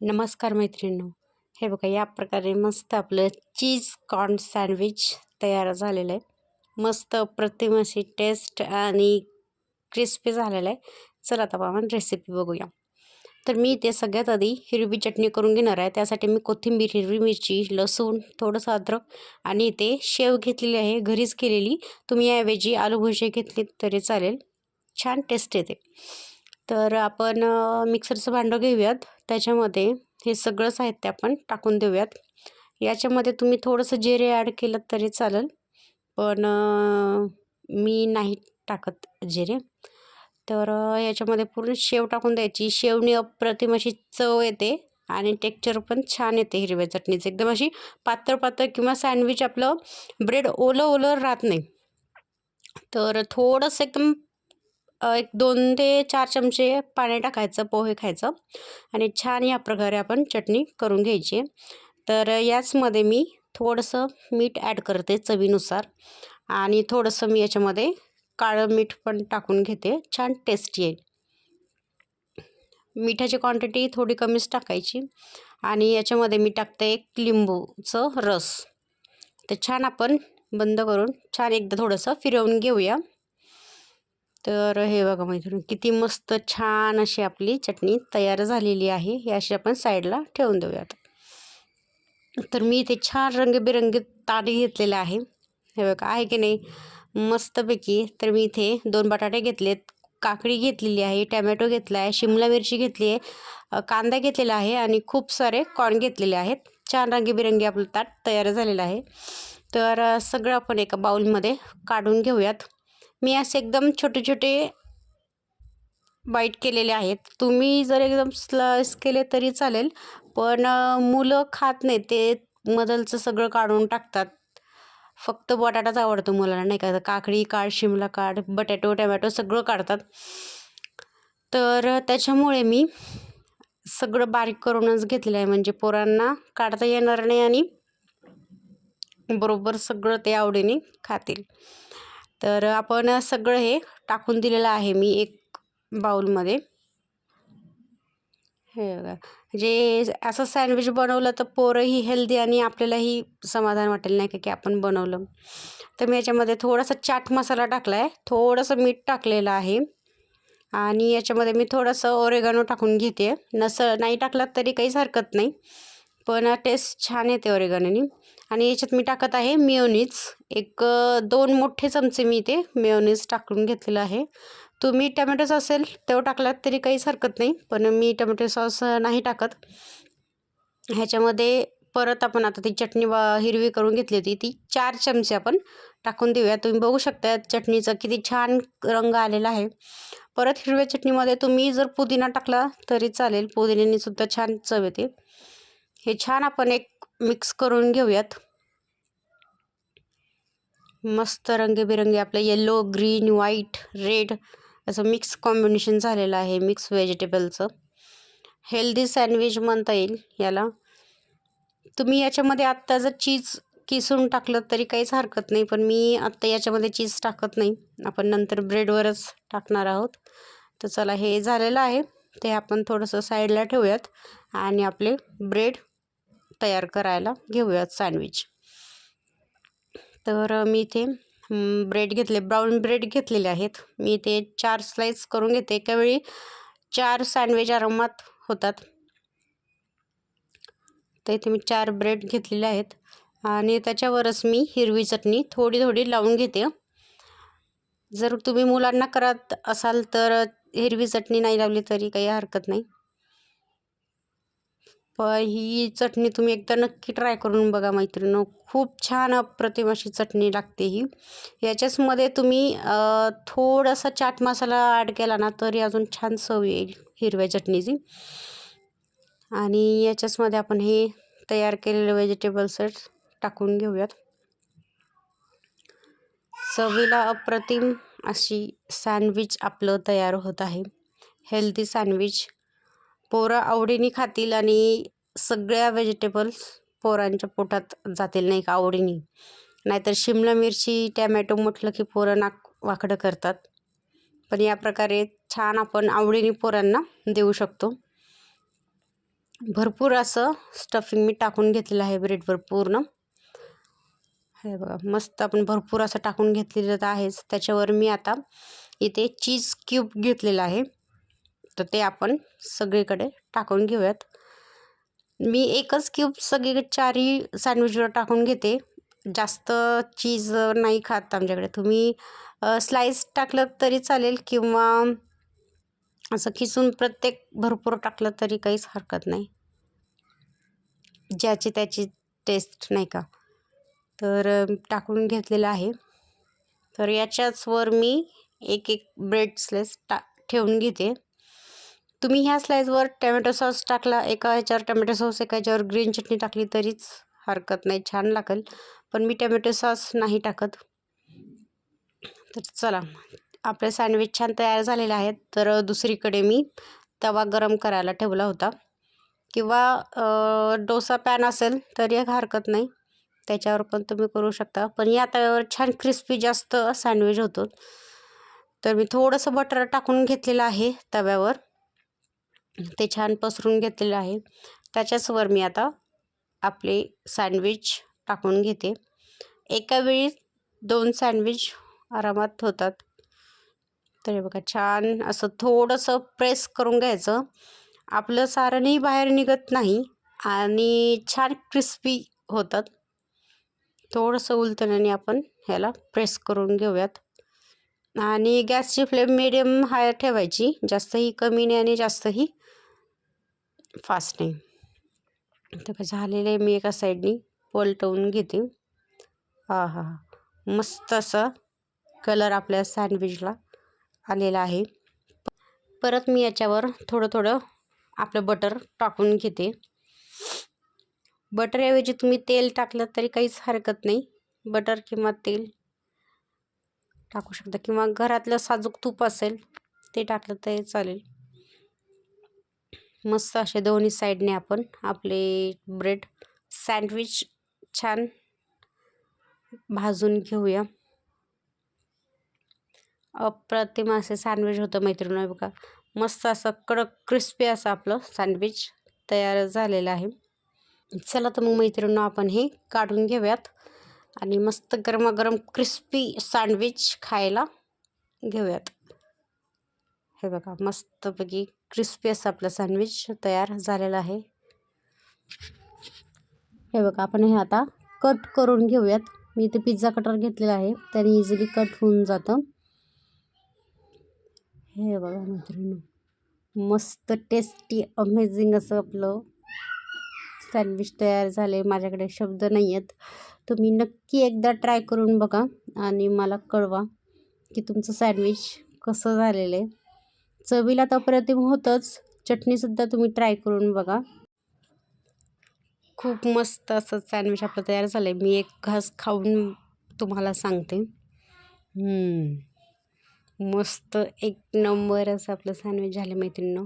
नमस्कार मैत्रिणींनो. हे बघा या प्रकारे मस्त आपलं चीज कॉर्न सँडविच तयार झालेलं आहे. मस्त अप्रतिम अशी टेस्ट आणि क्रिस्पी झालेलं आहे. चला आता आपण रेसिपी बघूया. तर मी ते सगळ्यात आधी हिरवी चटणी करून घेणार आहे. त्यासाठी मी कोथिंबीर हिरवी मिरची लसूण थोडंसं अद्रक आणि ते शेव घेतलेली आहे. घरीच केलेली. तुम्ही याऐवजी आलू भुजी घेतली तरी चालेल. छान टेस्ट येते. तर आपण मिक्सरचं भांडं घेऊयात. त्याच्यामध्ये हे सगळं साहित्य आपण टाकून देऊयात. याच्यामध्ये तुम्ही थोडंसं जिरे ॲड केलं तरी चालेल. पण मी नाही टाकत जिरे. तर याच्यामध्ये पूर्ण शेव टाकून द्यायची. शेवनी अप्रतिम अशी चव येते आणि टेक्चर पण छान येते हिरव्या चटणीचं. एकदम अशी पातळ पातळ किंवा सँडविच आपलं ब्रेड ओलं ओलं राहत नाही. तर थोडंसं एकदम एक दोन ते चार चमचे पाणी टाकायचं पोहे खायचं आणि छान या प्रकारे आपण चटणी करून घ्यायची. तर याचमध्ये मी थोडंसं मीठ ॲड करते चवीनुसार आणि थोडंसं मी याच्यामध्ये काळं मीठ पण टाकून घेते छान टेस्टी येईल. मिठाची क्वांटिटी थोडी कमीच टाकायची आणि याच्यामध्ये मी टाकते एक लिंबूचं रस. तर छान आपण बंद करून छान एकदा थोडंसं फिरवून घेऊया. तर हे बघा मैत्रिणी किती मस्त छान अशी आपली चटणी तयार झालेली आहे. हे अशी आपण साईडला ठेवून देऊयात. तर मी इथे छान रंगबिरंगी ताट घेतलेलं आहे. हे बघा आहे की नाही? मस्तपैकी. तर मी इथे दोन बटाटे घेतलेत. काकडी घेतलेली आहे टॅमॅटो घेतला आहे शिमला मिरची घेतली आहे कांदा घेतलेला आहे आणि खूप सारे कॉर्न घेतलेले आहेत. छान रंगीबिरंगी आपलं ताट तयार झालेलं आहे. तर सगळं आपण एका बाऊलमध्ये काढून घेऊयात. मी असे एकदम छोटे छोटे बाईट केलेले आहेत. तुम्ही जर एकदम स्लाइस केले तरी चालेल पण मुलं खात नाही. ते मधलचं सगळं काढून टाकतात. फक्त बटाटाच आवडतो मुलांना नाही का? काकडी काढ शिमला काढ बटॅटो टमॅटो सगळं काढतात. तर त्याच्यामुळे मी सगळं बारीक करूनच घेतलेलं आहे. म्हणजे पोरांना काढता येणार नाही आणि बरोबर सगळं ते आवडीने खातील. तर आपण सगळं हे टाकून दिलेलं आहे मी एक बाऊलमध्ये हे बघा. जे असं सँडविच बनवलं तर पोरंही हेल्दी आणि आपल्यालाही समाधान वाटेल नाही का की आपण बनवलं. तर मी याच्यामध्ये थोडासा चाट मसाला टाकला आहे थोडंसं मीठ टाकलेलं आहे. आणि याच्यामध्ये मी थोडंसं ओरेगानो टाकून घेते. नसं नाही टाकलात तरी काहीच हरकत नाही. पण टेस्ट छान येते ओरेगानोनी आणि याच्यात मी टाकत आहे मेयोनीज. एक दोन मोठे चमचे मी ते मेयोनीज टाकून घेतलेलं आहे. तुम्ही टमॅटो असेल तेव्हा टाकलात तरी काहीच हरकत नाही पण मी टमॅटो सॉस नाही टाकत. ह्याच्यामध्ये परत आपण आता ती चटणी हिरवी करून घेतली होती ती चार चमचे आपण टाकून देऊया. तुम्ही बघू शकता चटणीचा किती छान रंग आलेला आहे. परत हिरव्या चटणीमध्ये तुम्ही जर पुदिना टाकला तरी चालेल पुदिन्याने सुद्धा छान चव येते. हे छान आपण एक मिक्स करून घेऊयात. मस्त रंगीबेरंगी आपलं येलो ग्रीन व्हाईट रेड असं मिक्स कॉम्बिनेशन झालेलं आहे मिक्स व्हेजिटेबलचं हेल्दी सँडविच म्हणता येईल याला. तुम्ही याच्यामध्ये आत्ता जर चीज किसून टाकलं तरी काहीच हरकत नाही पण मी आत्ता याच्यामध्ये चीज टाकत नाही. आपण नंतर ब्रेडवरच टाकणार आहोत. तर चला हे झालेलं आहे. ते आपण थोडंसं साईडला ठेवूयात आणि आपले ब्रेड तयार करायला घेऊयात सँडविच तर मी इथे ब्रेड घेतले. ब्राऊन ब्रेड घेतलेले आहेत. मी ते चार स्लाईस करून घेते. एकावेळी चार सँडविच आरामात होतात. तर इथे मी चार ब्रेड घेतलेले आहेत. आणि त्याच्यावरच मी हिरवी चटणी थोडी थोडी लावून घेते. जर तुम्ही मुलांना करत असाल तर हिरवी चटणी नाही लावली तरी काही हरकत नाही. पण ही चटणी तुम्ही एकदा नक्की ट्राय करून बघा मैत्रिणीनं. खूप छान अप्रतिम अशी चटणी लागते ही. याच्याचमध्ये तुम्ही थोडासा चाट मसाला ॲड केला ना तरी अजून छान चव येईल हिरव्या चटणीची. आणि याच्याचमध्ये आपण हे तयार केलेले व्हेजिटेबल्स टाकून घेऊयात. चवीला अप्रतिम अशी सँडविच आपलं तयार होत आहे. हेल्दी सँडविच पोरं आवडीने खातील आणि सगळ्या व्हेजिटेबल्स पोरांच्या पोटात जातील नाही का आवडीने. नाहीतर शिमला मिरची टॅमॅटो म्हटलं की पोरं नाक वाकडं करतात. पण या प्रकारे छान आपण आवडीने पोरांना देऊ शकतो. भरपूर असं स्टफिंग मी टाकून घेतलेलं आहे ब्रेडवर पूर्ण. हे बघा मस्त आपण भरपूर असं टाकून घेतलेलं तर आहेच. त्याच्यावर मी आता इथे चीज क्यूब घेतलेला आहे. तर ते आपण सगळीकडे टाकून घेऊयात. मी एकच क्यूब सगळी चारही सँडविचवर टाकून घेते. जास्त चीज नाही खात आमच्याकडे. तुम्ही स्लाईस टाकलं तरी चालेल किंवा असं खिसून प्रत्येक भरपूर टाकलं तरी काहीच हरकत नाही. ज्याची त्याची टेस्ट नाही का? तर टाकून घेतलेलं आहे. तर याच्याच वर मी एक एक ब्रेड स्लेस टा ठेवून घेते. तुम्ही ह्या स्लाईजवर टमॅटो सॉस टाकला एका ह्याच्यावर टमॅटो सॉस एका ह्याच्यावर ग्रीन चटणी टाकली तरीच हरकत नाही छान लागेल. पण मी टमॅटो सॉस नाही टाकत. तर चला आपले सँडविच छान तयार झालेले आहेत. तर दुसरीकडे मी तवा गरम करायला ठेवला होता. किंवा डोसा पॅन असेल तरी एक हरकत नाही. त्याच्यावर पण तुम्ही करू शकता. पण या तव्यावर छान क्रिस्पी जास्त सँडविच होतो. तर मी थोडंसं बटर टाकून घेतलेलं आहे तव्यावर. ते छान पसरून घेतलेलं आहे. त्याच्याचवर मी आता आपले सँडविच टाकून घेते. एका वेळी दोन सँडविच आरामात होतात. तर बघा छान असं थोडंसं प्रेस करून घ्यायचं. आपलं सारणही बाहेर निघत नाही आणि छान क्रिस्पी होतात. थोडंसं उलतण्याने आपण ह्याला प्रेस करून घेऊयात. आणि गॅसची फ्लेम मिडियम हाय ठेवायची. जास्तही कमी नाही आणि जास्तही फास्ट नाही तर झालेलं मी एका साईडनी पलटवून घेते. हा हा मस्त असं कलर आपल्या सँडविचला आलेला आहे. परत मी याच्यावर थोडं थोडं आपलं बटर टाकून घेते. बटरऐवजी तुम्ही तेल टाकलं तरी काहीच हरकत नाही. बटर किंवा तेल टाकू शकता. किंवा घरातलं साजूक तूप असेल ते टाकलं तरी चालेल. मस्त असे दोन्ही साईडने आपण आपले ब्रेड सँडविच छान भाजून घेऊया. अप्रतिम असे सँडविच होतं मैत्रिणी बघा. मस्त असं कडक क्रिस्पी असं आपलं सँडविच तयार झालेलं आहे. चला तर मग मैत्रिणी आपण हे काढून घेऊयात आणि मस्त गरमागरम क्रिस्पी सँडविच खायला घेऊयात. हे बघा मस्तपैकी क्रिस्पी असं आपलं सँडविच तयार झालेलं आहे. हे बघा आपण हे आता कट करून घेऊयात. मी इथे पिझ्झा कटर घेतलेला आहे त्याने इझिली कट होऊन जातं. हे बघा मैत्रिणी मस्त टेस्टी अमेझिंग असं आपलं सँडविच तयार झाले माझ्याकडे शब्द नाही आहेत तुम्ही नक्की एकदा ट्राय करून बघा आणि मला कळवा की तुमचं सँडविच कसं झालेलं आहे. चवीला तर अप्रतिम होतंच चटणीसुद्धा तुम्ही ट्राय करून बघा. खूप मस्त असं सँडविच आपलं तयार झालं आहे मी एक घास खाऊन तुम्हाला सांगते. मस्त एक नंबर असं आपलं सँडविच झालं मैत्रिणीनं.